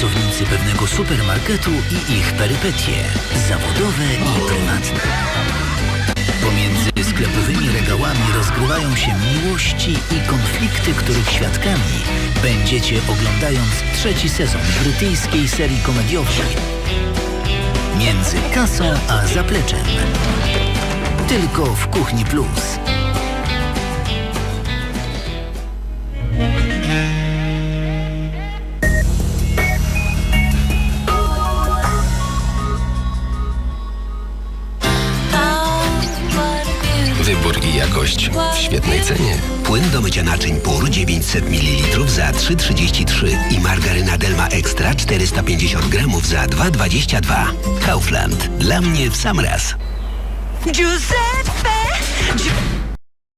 tajemnicy pewnego supermarketu i ich perypetie, zawodowe i prywatne. Pomiędzy sklepowymi regałami rozgrywają się miłości i konflikty, których świadkami będziecie oglądając trzeci sezon brytyjskiej serii komediowej Między kasą a zapleczem. Tylko w Kuchni Plus. Wybór i jakość w świetnej cenie. Płyn do mycia naczyń PUR 900 ml za 3,33 i margaryna Delma Extra 450 gramów za 2,22. Kaufland. Dla mnie w sam raz. Giuseppe! Gi-